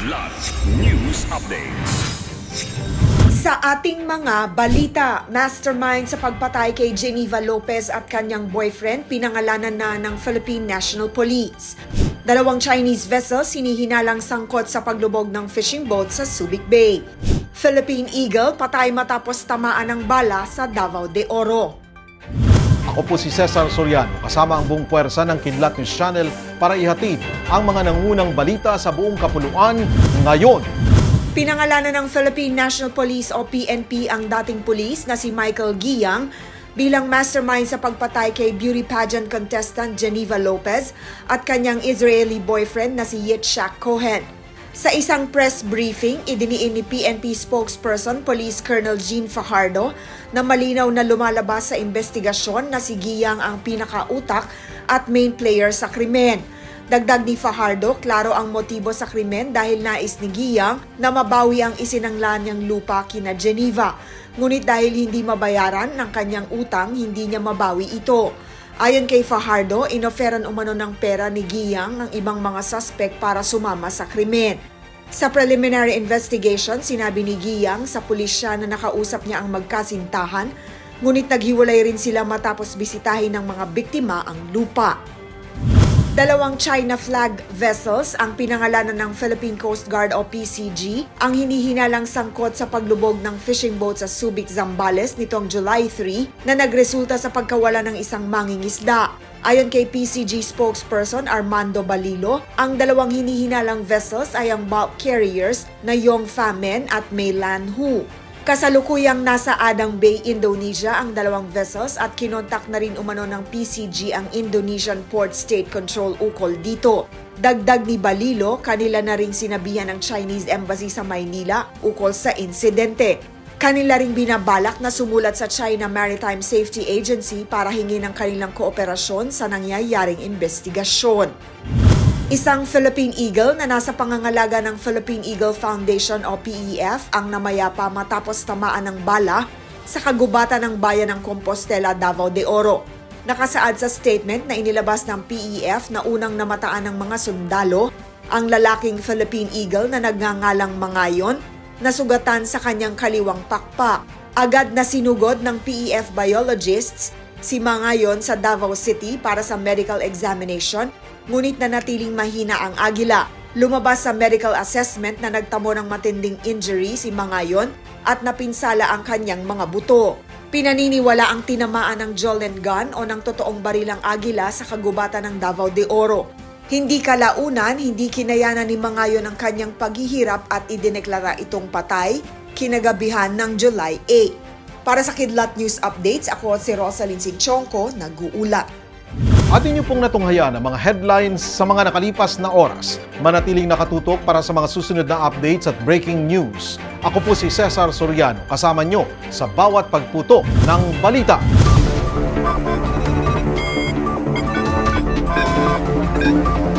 Kidlat News Updates. Sa ating mga balita, mastermind sa pagpatay kay Geneva Lopez at kanyang boyfriend pinangalanan na ng Philippine National Police. Dalawang Chinese vessels hinihinalang sangkot sa paglubog ng fishing boat sa Subic Bay. Philippine Eagle patay matapos tamaan ng bala sa Davao de Oro. Ako po si Cesar Soriano, kasama ang buong puwersa ng Kidlat News Channel para ihatid ang mga nangunang balita sa buong kapuluan ngayon. Pinangalanan ng Philippine National Police o PNP ang dating pulis na si Michael Giyang bilang mastermind sa pagpatay kay beauty pageant contestant Geneva Lopez at kanyang Israeli boyfriend na si Yitzhak Cohen. Sa isang press briefing, idiniin ni PNP spokesperson Police Colonel Jean Fajardo na malinaw na lumalabas sa investigasyon na si Giyang ang pinakautak at main player sa krimen. Dagdag ni Fajardo, klaro ang motibo sa krimen dahil nais ni Giyang na mabawi ang isinanglan niyang lupa kina Geneva. Ngunit dahil hindi mabayaran ng kanyang utang, hindi niya mabawi ito. Ayon kay Fajardo, inoferan umano ng pera ni Giyang ng ibang mga suspect para sumama sa krimen. Sa preliminary investigation, sinabi ni Giyang sa pulisya na nakausap niya ang magkasintahan, ngunit naghiwalay rin sila matapos bisitahin ng mga biktima ang lupa. Dalawang China flag vessels ang pinangalanan ng Philippine Coast Guard o PCG ang hinihinalang sangkot sa paglubog ng fishing boat sa Subic, Zambales nitong July 3 na nagresulta sa pagkawala ng isang mangingisda. Ayon kay PCG spokesperson Armando Balilo, ang dalawang hinihinalang vessels ay ang bulk carriers na Yong Famen at Meilan Hu. Kasalukuyang nasa Adang Bay, Indonesia ang dalawang vessels at kinontak na rin umano ng PCG ang Indonesian Port State Control ukol dito. Dagdag ni Balilo, kanila na ring sinabihan ng Chinese Embassy sa Maynila ukol sa insidente. Kanila ring binabalak na sumulat sa China Maritime Safety Agency para hingi ng kanilang kooperasyon sa nangyayaring investigasyon. Isang Philippine Eagle na nasa pangangalaga ng Philippine Eagle Foundation o PEF ang namayapa matapos tamaan ng bala sa kagubatan ng bayan ng Compostela, Davao de Oro. Nakasaad sa statement na inilabas ng PEF na unang namataan ng mga sundalo ang lalaking Philippine Eagle na nagngangalang Mangayon na sugatan sa kanyang kaliwang pakpak. Agad na sinugod ng PEF biologists si Mangayon sa Davao City para sa medical examination ngunit nanatiling mahina ang agila. Lumabas sa medical assessment na nagtamo ng matinding injury si Mangayon at napinsala ang kanyang mga buto. Pinaniniwala ang tinamaan ng Jolent gun o ng totoong barilang agila sa kagubatan ng Davao de Oro. Hindi kalaunan, hindi kinayanan ni Mangayon ang kanyang paghihirap at idineklara itong patay kinagabihan ng July 8. Para sa Kidlat News Updates, ako si Rosalyn Sinchonko, nag-uulat. At inyo pong natunghayan ang mga headlines sa mga nakalipas na oras. Manatiling nakatutok para sa mga susunod na updates at breaking news. Ako po si Cesar Soriano, kasama nyo sa bawat pagputo ng balita. день.